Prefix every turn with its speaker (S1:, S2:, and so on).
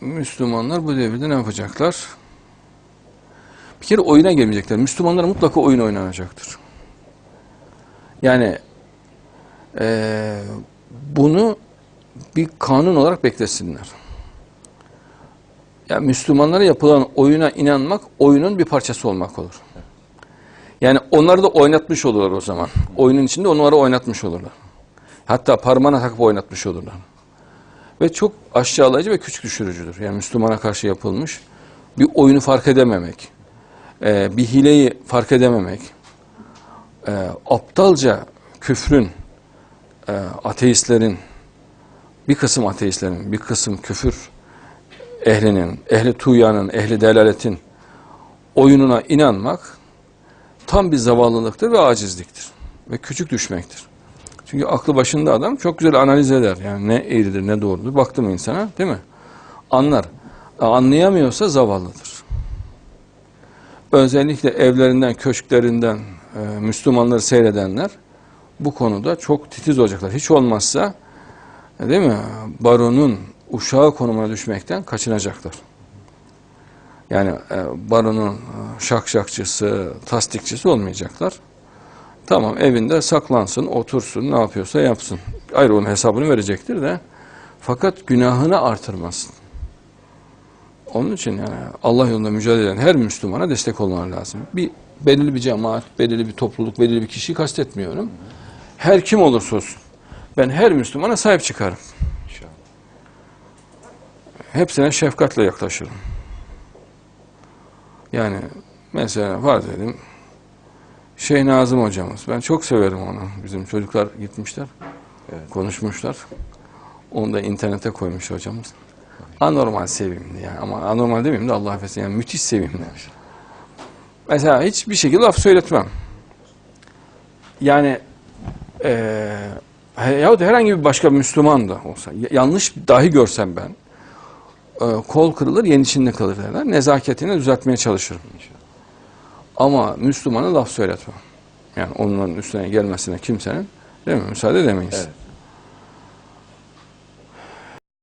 S1: Müslümanlar bu devirde ne yapacaklar? Bir kere oyuna gelmeyecekler. Müslümanlar mutlaka oyun oynanacaktır. Yani eee, bunu bir kanun olarak beklesinler. Ya Müslümanlara yapılan oyuna inanmak oyunun bir parçası olmak olur. Yani onları da oynatmış olurlar o zaman. Oyunun içinde onları oynatmış olurlar. Hatta parmağına takıp oynatmış olurlar. Ve çok aşağılayıcı ve küçük düşürücüdür. Yani Müslümana karşı yapılmış bir oyunu fark edememek, e, bir hileyi fark edememek, e, aptalca küfrün, e, ateistlerin, bir kısım ateistlerin, bir kısım küfür ehlinin, ehli tuğyanın, ehli delaletin oyununa inanmak tam bir zavallılıktır ve acizliktir. Ve küçük düşmektir. Çünkü aklı başında adam çok güzel analiz eder. Yani ne eğridir ne doğrudur. Baktı mı insana değil mi? Anlar. Anlayamıyorsa zavallıdır. Özellikle evlerinden, köşklerinden e, Müslümanları seyredenler bu konuda çok titiz olacaklar. Hiç olmazsa değil mi? Baronun uşağı konumuna düşmekten kaçınacaklar. Yani e, baronun e, şakşakçısı, tasdikçisi olmayacaklar. Tamam evinde saklansın, otursun, ne yapıyorsa yapsın. Ayrı onun hesabını verecektir de. Fakat günahını artırmasın. Onun için yani Allah yolunda mücadele eden her Müslümana destek olmaları lazım. Bir belirli bir cemaat, belirli bir topluluk, belirli bir kişiyi kastetmiyorum. Her kim olursa olsun. Ben her Müslümana sahip çıkarım.
S2: İnşallah.
S1: Hepsine şefkatle yaklaşırım. Yani mesela farz edelim Şeyh Nazım hocamız. Ben çok severim onu. Bizim çocuklar gitmişler.
S2: Evet.
S1: Konuşmuşlar. Onu da internete koymuş hocamız. Anormal sevimli yani. Ama anormal demeyeyim de Allah affetsin. Yani müthiş sevimli. Mesela hiçbir şekilde laf söyletmem. Yani eee yahut herhangi bir başka Müslüman da olsa yanlış dahi görsem ben eee, kol kırılır yen içinde kalır derler. Nezaketini düzeltmeye çalışırım.
S2: İnşallah.
S1: Ama Müslümana laf söyletmem. Yani onların üstüne gelmesine kimsenin değil mi? Müsaade edemeyiz.
S2: Evet.